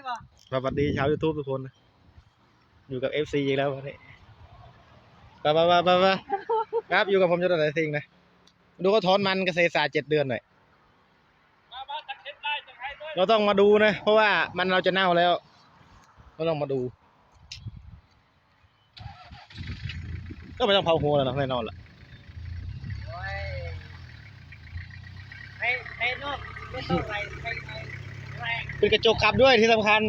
ไม่บอกสวัสดีชาวยูทูบทุกคนนะอยู่กับ FC อีกแล้ววันนี้ไปไปไปไปไปครับอยู่กับผมจะได้สิ่งนะดูก็ถอนมันเกษตรศาสตร์เจ็ดเดือนหน่อยมามาตะเข็บได้จะให้ด้วยเราต้องมาดูนะ เพราะว่ามันเราจะเน่าแล้วเราต้องมาดู ก็ไม่ต้องเผาหัวแล้วเนอะแน่นอนละโอ้ยไปไปนอกไม่ต้องไปไปไปแรง เป็นกระจกขับด้วยที่สำคัญ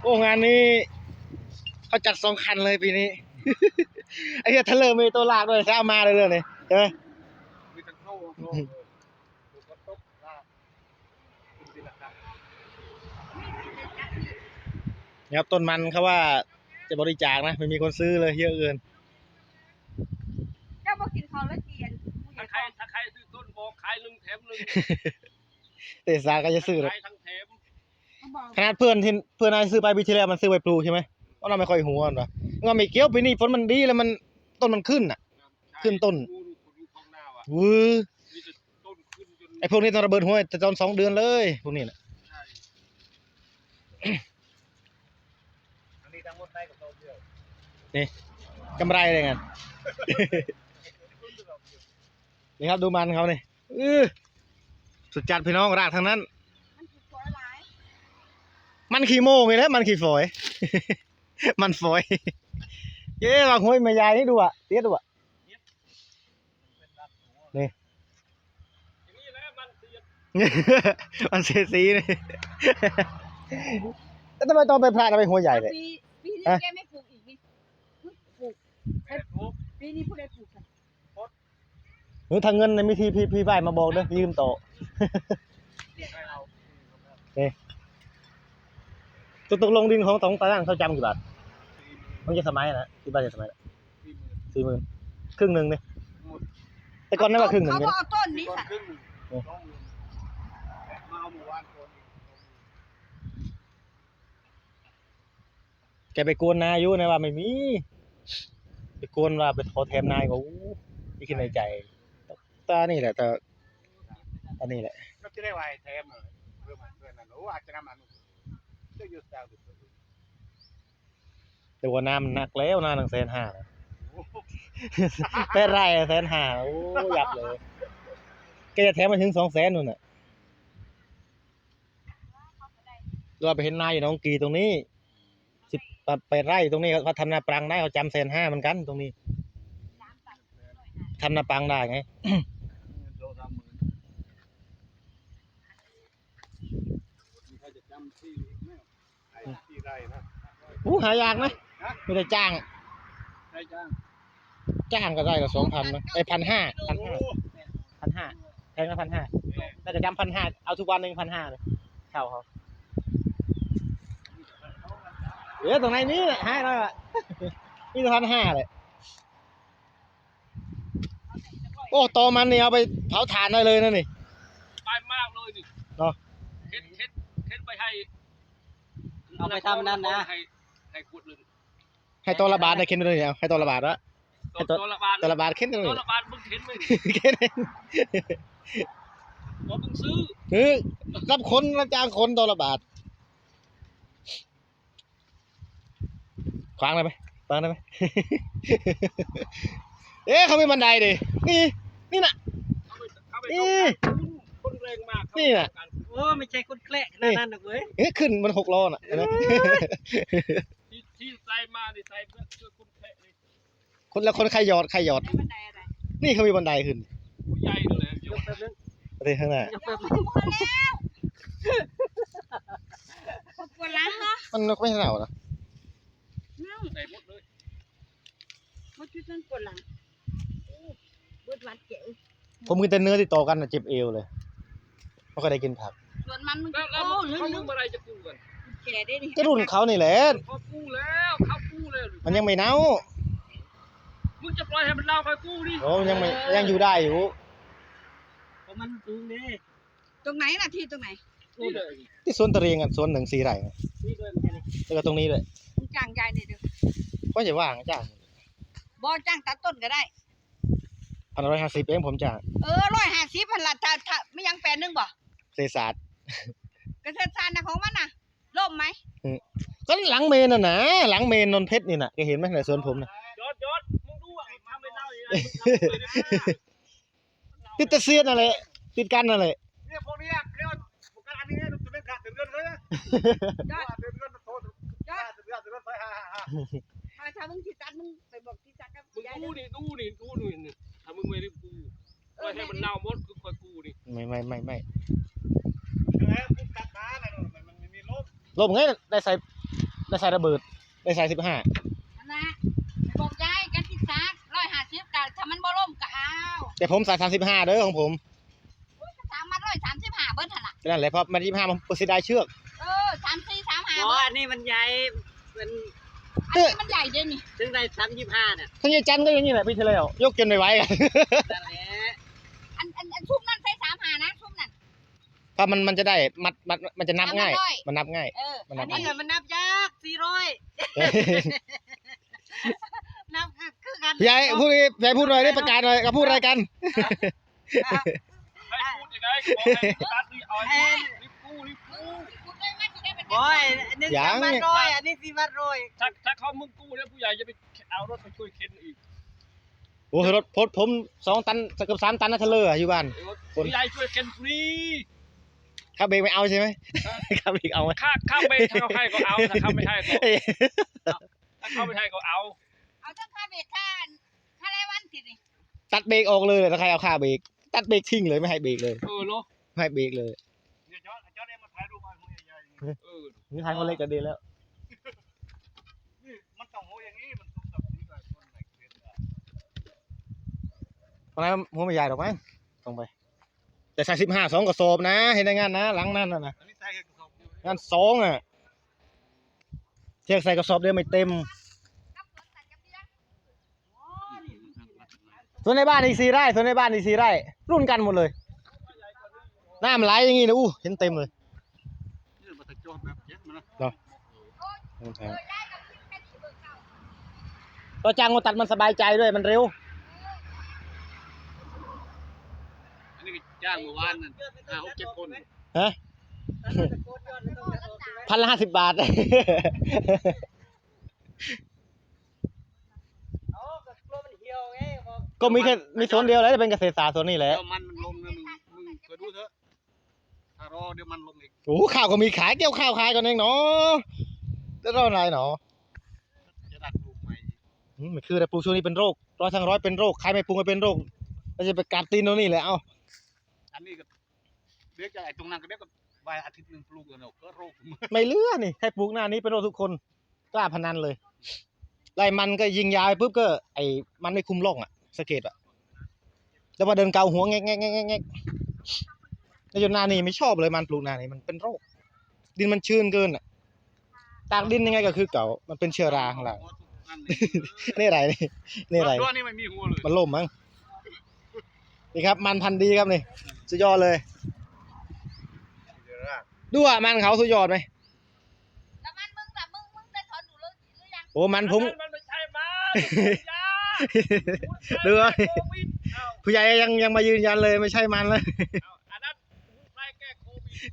โอ้งานนี้เขาจัดสองคันเลยปีนี้ ไอ้เหี้ยทะเลมีตัวลากด้วยถ้าเอามาเลยเลยเนี่ยใช่ไหมมีทั้งเข้าโลกดูก็ตกลาบคุณศิลปะนะครับต้นมันเขาว่าจะบริจาคนะไม่มีคนซื้อเลยเยอะเกิน เจ้าบ่กินข้าวแล้วเกียนผู้ใหญ่ ถ้าใครถ้าใครซื้อต้น บอกขายหนึ่งแถมหนึ่งเตสาก็จะซื้อเลยขายทั้งแถมเขาบอกขนาดเพื่อนที่เพื่อนนายซื้อไปปีที่แล้วมันซื้อไปปลูกใช่ไหมเพราะเราไม่ค่อยหัวมันวะก็ไม่เกี่ยวปีนี้ฝนมันดีแล้วมันต้นมันขึ้นอะ ขึ้นต้นดูดูคนดูท้องหน้าว่ะวือมีแต่ต้นขึ้นจนไอพวกนี้ต้องระเบิดหัวแต่ตอนสองเดือนเลยพวกนี้นะใช่อันนี้ทั้งหมดได้กับเราเดียวกำไรเลยไงนี่ครับดูมันเขาเนี่ย อื้อสุดจัดพี่น้องรากทั้งนั้น มันถูกตัวหลายมันขี้โม่ไงแล้วมันขี้ฝอย มันฝอยเย้บางห้วยแม่ยายนี่ดูอะเตี้ยดูอะอย่างนี้แหละมันเสียดมันเสียสีนี่แล้วทำไมต้องไปพลาดเอาไปหัวใหญ่เลย ปีปีนี้ฮะแกไม่ปลูกอีกนี่ปลูกแม่ทุกปีนี้ผู้ใดปลูกกัน หนูทางเงินในมิทีพี่พี่ใบมาบอกเด้อยืมโตะให้เราตกตกลงดินของตองตาตั้งเขาจำกี่บาทมันจะสมัยนะที่บ้านจะสมัยสี่หมื่นสี่หมื่นครึ่งหนึ่งเนี่ยแต่ก่อนนั่นว่าครึ่งหนึ่งเขาเนี่ยบอกเอาต้นนี้ต้นสัตครึ่งหนึ่งสองหมื่นมาเอาหมู่บ้านคนแกไปกวนนาอยู่นะว่าไม่มี ไปกวนว่าไปโทรแทมนายก็อู้ที่คิดในใจ ตานี่แหละแต่อันนี้แหละก็จะได้ไวแถมเลยเพื่อมันเพื่อนนั่นโอ้อาจจะนำมันจะหยุดดาวดึกแต่ว่าน้ำมันหนักแล้วนาหนึ่งแสนห้าแปดไร่แสนห้าโอ้ยับเลยแกจะแถมมาถึงสองแสนนู่นน่ะเราไปเห็นนายอยู่หน้องกีตรงนี้สิบแปดไร่ตรงนี้เขาทำนาปรังได้เขาจำแสนห้าเหมือนกันตรงนี้ทำนาปรังได้ไง โลสามหมื่นมีใครจะจำ ที่อีกไหมไอ้ที่ไรนะอู้หายากนะไม่ได้จ้างใครจ้าง จ้างก็ได้ละสองพันนะไอ้พันห้าพันห้าโอ้พันห้าแพงละพันห้าน่าจะจำพันห้าเอาทุกวันหนึ่งพันห้าเลยเช่าเขาเดี๋ยวตรงไหนนี้แหละให้เราอะนี่พันห้าเลยโอ้โตมันนี่เอาไปเผาถ่านได้เลยนะนี่ ไปมากเลยนี่ เนาะ เข็นเข็นเข็นไปให้ เอาไปทำนั่นนะ ให้ให้ขวดหนึ่งให้ตัวละบาทได้เข็นไปเลยเอาให้ตัวละบาทละให้ตัว ตัวละบาทตัวละบาทเข็นไปเลตัวยละบาทมึงเข็นไหมเข็นเองว่ามึงซื้อเฮ้ยรับคนรับจ้างคนตัวละบาทขวางได้ไหมขวางได้ไหม เอ๊ะเขามีบันไดดินี่ นี่น่ะ เขาไปเขาไปนี่ต้องการ คนแรงมากเขานี่น่ะต้องการโอ้ไม่ใช่คนแกล้ขนาดนั้นหรอกเว้ยเอ๊ะขึ้นมันหกล้อน่ะเห็นไหมที่ที่ใส่มาดิใส่เพื่อเพื่อคนแค่นี่คนละคนใครหยอดใครหยอดได้บันไดอะไรนี่เขามีบันไดขึ้นผู้ใหญ่เลยเดี๋ยวแป๊บนึงประเทศข้างหน้าเดี๋ยวแป๊บไม่นึงถูกแล้วขอบคุณล้างเนาะมันไม่ใช่หนาวนะนั่งใส่หมดเลยมาชุดนั้นปวดหลังโอ้เบิดหวัดเจ๋งผมกินแต่เนื้อที่ต่อกันน่ะเจ็บเอวเลย ไม่ค่อยได้กินผักส่วนมันมึงแล้วแล้วโอ้มึงลึกเขาลึมึกงเมื่อไรจะกู้กันแก่ได้ดิก็รุ่นเขานี่แหละเขากู้แล้วเขากู้แล้วมันยังไม่เน่ามึงจะปล่อยให้มันเล่าคอยกู้ดิโอ้มันยังไม่ยังอยู่ได้อยู่เพราะมันสูงนี่ตรงไหนน่ะที่ตรงไหนนี่เลยที่สวนตะเรียงอะสวนหนึ่งสี่ไร่อะนี่ด้วยมันแค่นี้แล้วก็ตรงนี้เลยมึงจ้างยายนี่เด้อก็จะว่างจ้างบ่จ้างตัดต้นก็ได้ พันร้อยห้าสิบเองผมจ้างเออร้อยห้าสิบพันละถ้าถ้าไม่ยังแปลนหนึงบ่ เศษศาสตร์ เกษตรศาสตร์นะของมันน่ะล่มไหมก็หลังเมนน่ะนะหลังเมนนนเพชรนี่น่ะแกเห็นไหมในสวนผมน่ะยอดยอดมึงดูอะทำไปเล่าอย่างไรมึงทำเลยนะติดตะเซียนนั่นแหละติดกันนั่นแหละเนี่ยพวกนี้เรียกว่าพวกกันอันนี้จะเป็นการเตือนเลยนะยอดเตือนเตือนโทษยอดเตือนเตือนไปฮ่าฮ่าฮ่าถ้าถ้ามึงที่ตัดมึงไปบอกที่ตัดกับมึงยายกู้นี่กู้นี่กู้นี่นี่ถ้ามึงไม่ได้กู้ปล่อยให้มันเน่าหมดคือคอยกู้นี่ไม่ไม่ไม่ไม่ แล้วพวกตัดมาน่ะมันมันมี ลมลมไงได้ใส่ได้ใส่ระเบิดได้ใส่สิบห้านั่นนะไปบอกยายกันที่ซักร้อยห้าสิบกะถ้ามันบ่ล่มก็เอาแต่ผมใส่สามสิบห้าเด้อของผมสามมัดร้อยสามสิบห้าเบิ้ลหั่นล่ะนั่นแหละเพราะมันยี่ห้ามันเสียดายเชือกเออสามสี่สามห้าอ๋อเบิ้ลอันนี้มันใหญ่มันอันนี้มันใหญ่เด้นี่ถึงได้สามยี่ห้าน่ะทั้งยายจันก็อย่างนี้แหละพี่เทเลยกจนไม่ไหวกัน นั่นแหละ อันอันอันชุ่มนั่นใส่สามห้านะชุ่มนั่น เพราะมันมันจะได้มัดมัดมันจะนับง่ายสามร้อยมันนับง่าย เออมันนัอับนนี่นี้ไงมันนับยากสี่ร้อยนับคือคือกันพี่ใหญ่พูดพี่ใหญ่พูดหน่อยได้ประกาศหน่อยกับพูดอะไรกันให้พูดยังไงบอกให้ตัดนี่เอาให้รีบกู้รีบกู้คุณได้ไหมที่ได้เป็นบอยอันนี้ยัสาง มพันร้อยอันนี้สี่พันร้อยถ้าถ้าเขามึงกู้แล้วผู้ใหญ่จะไปเอารถไปช่วยเข็นอีกโอ้โหรถพดผมสองตันเกือบสามตันนะเทเลอร์อยู่บ้าน ผู้ใหญ่ช่วยเข็นฟรี ข้าเบรกไม่เอาใช่ไหมข้าเบรกเอาไหมค่าค่าเบรกถ้าเขาให้ก็เอาถ้าเขาไม่ให้ก็เอ้ยถ้าเขาไม่ให้ก็เอาเอาทั้งค่าเบ็ดค่าค่าไรายวันสินี่ตัดเบรกออกเลยเลยถ้าใครเอาค่าเบรกตัดเบรกทิ้งเลยไม่ให้เบรกเลยเออเนาะไม่ให้เบรกเลยเนี่ยจอดจอดเนี่ยมาถ่ายรูปมาหัวใหญ่เออนี่ทางคนเล็กก็ดีแล้วๆนี่มันต้องหัวอย่างนี้มันต้องแบบนี้เลยคนไหนเกลียดอะตรงนั้นหัวไม่ใหญ่หรอกมั้งตรงไป แต่ใส่สิบห้าสองกระสอบนะ เห็นในงานนะหลังนั่นน่ะนะอันนี้ใส่กระสอบอยู่งานสองอะเทียกใส่กระสอบเดียวไม่เต็มกับสวนสัตว์กับเลี้ยงส่วนในบ้านอีกสี่ไร่ส่วนในบ้านอีกสี่ไร่ รุ่นกันหมดเลยน้ำไหลอย่างงี้นะอู้เห็นเต็มเลยนี่มันจะจอดแบบเย็นมันนะเออยายกับพี่แค่นี้เบิกเก่าก็จ้างมาตัดมันสบายใจด้วยมันเร็ว อันนี้ก็จ้างเมื่อ วานนั่นห้าหกเจ็ดคนฮะพันละห้าสิบบาทอ๋อก็กลัวมันเหี่ยวไงบอกก็มีแค่มีโซนเดียวแล้วจะเป็นเกษตรศาสตร์โซนนี้แหละเดี๋ยวมันมันลงนะมึงมึงเคยดูเถอะถ้ารอเดี๋ยวมันลงอีกโอ้โหข้าวก็มีขายเกี่ยวข้าวขายกันเองเนาะจะรออะไรเนาะจะดักลูกใหม่อืมไม่คือแต่ปลูกช่วงนี้เป็นโรคร้อยทั้งร้อยเป็นโรคใครไม่ปลูกก็เป็นโรคเราจะไปกัดตีนตรงนี้แหละเอ้า อันนี้ก็เดี๋ยวจะไอ้ตรงนั้นก็เดี๋ยวก็ใบอาทิตย์หนึ่งปลูกแล้วเนาะก็โรคมึงไม่เหลือนี่ใครปลูกหน้านี้เป็นโรคทุกคนกล้าพนันเลยไล่มันก็ยิงยาไปปุ๊บก็ ไอ้มันไม่คุมร่องอะสะเก็ดอะแล้วมาเดินเกาหัวแงกแงกแงกแงกแงกแล้วจนหนานี่ไม่ชอบเลยมันปลูกหนานี่มันเป็นโรค ดินมันชื้นเกินอะตากดินยังไงก็คือเก่ามันเป็นเชื้อราของเราอันนี้นี่อะไรนี่นี่อะไร ตัวนี้ไม่มีหัวเลยมันล่มมั้งนี่ครับมันพันธุ์ดีครับนี่ สุดยอดเลยดูอะมันเขาสุดยอดไหมแล้วมันมึงล่ะมึงมึงได้ถอนหนูหรือหรือยังโอ้มันผมมันไม่ใช่มันยาดูอะโควิดเอาผู้ใหญ่ยังยังมายืนยันเลยไม่ใช่มันเลยเอาอันนั้นใครแก้โควิด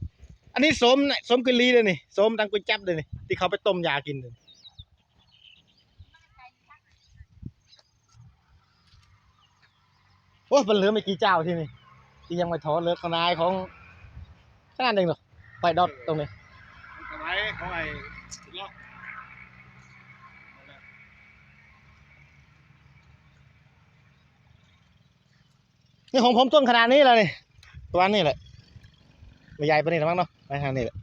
อันนี้สมน่ะสมกุลีเลยนี่สมดังกุยจับเลยนี่ที่เขาไปต้มยากินเลยโอ้ยมันเหลือไม่กี่เจ้าที่นี่ ที่ยังไม่ถอนเลือขนายของขนาดหนึ่งหรอไปดอทตรงนี้เขาไอ้เขาไอ้ล็อกนี่ของผมต้นขนาดนี้เลยนี่ตัวนี้แหละไม่ใหญ่ไปนี่หรอกมั้งเนาะไปทางนี้แหละ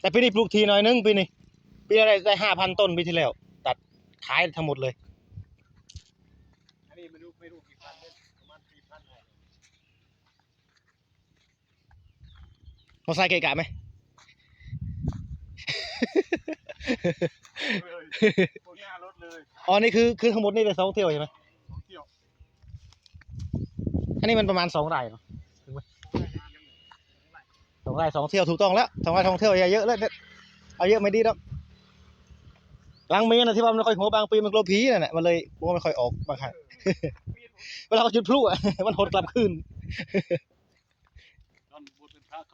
แต่ปีนี้ปลูกทีหน่อยนึงปีนี้ปีอะไรได้ห้าพันต้นปีที่แล้ว ตัดขายทั้งหมดเลย อันนี้ไม่รู้ไม่รู้กี่พันเลยประมาณสี่พันเลย มอเร์ไซค์เกะกะไหมพวกนี้รถเลยอ๋อ นี่คือคือทั้งหมดนี่ได้สองเที่ยวใช่ไหมสองเที่ยวอันนี้มันประมาณสองไร่เนาะถึงไหมสองไร่สองเที่ยวถูกต้องแล้วสองไร่สองเที่ยวอย่าเยอะแล้วเอาเยอะไม่ดีแล้วลังเมนนะที่ว่ามันไม่ค่อยหัวบางปีมันกลัวผีนั่นแหละมันเลยหัวไม่ค่อยออกบางครั้ง เวลาเขาจุดพลุอะ มันหดกลับคืนตอน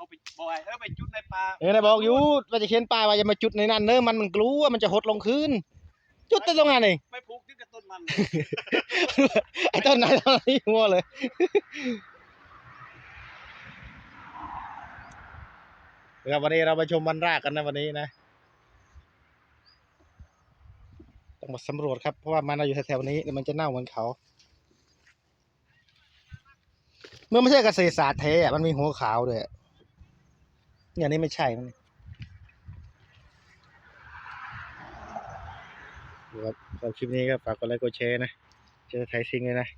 เป็นพถ้าเขาไปบอยเออไปจุดในป่าเออนะบอกอยู่ว่าจะเขียนป้ายว่าอย่ามาจุดในนั้นเนอะมันมันกลัวมันจะหดลงคืนจุดแต่ตรงนั้นเองไม่ผูกที่กับต้นมันไอ้ต้นไหนต้นนี้งัวเลยครับวันนี้เรามาชมมันรากกันนะวันนี้นะต้องมาสำรวจครับเพราะว่ามันเราอยู่แถวๆนี้เดี๋ยวมันจะเน่าเหมือนเขาเมื่อไม่ใช่เกษตรศาสตร์แท้อะมันมีหัวขาวด้วยอะ เนี่ยนี่ไม่ใช่นะนี่ดูครับสำหรับคลิปนี้ก็ฝากกดไลค์กดแชร์นะเจอไทยซิงเลยนะ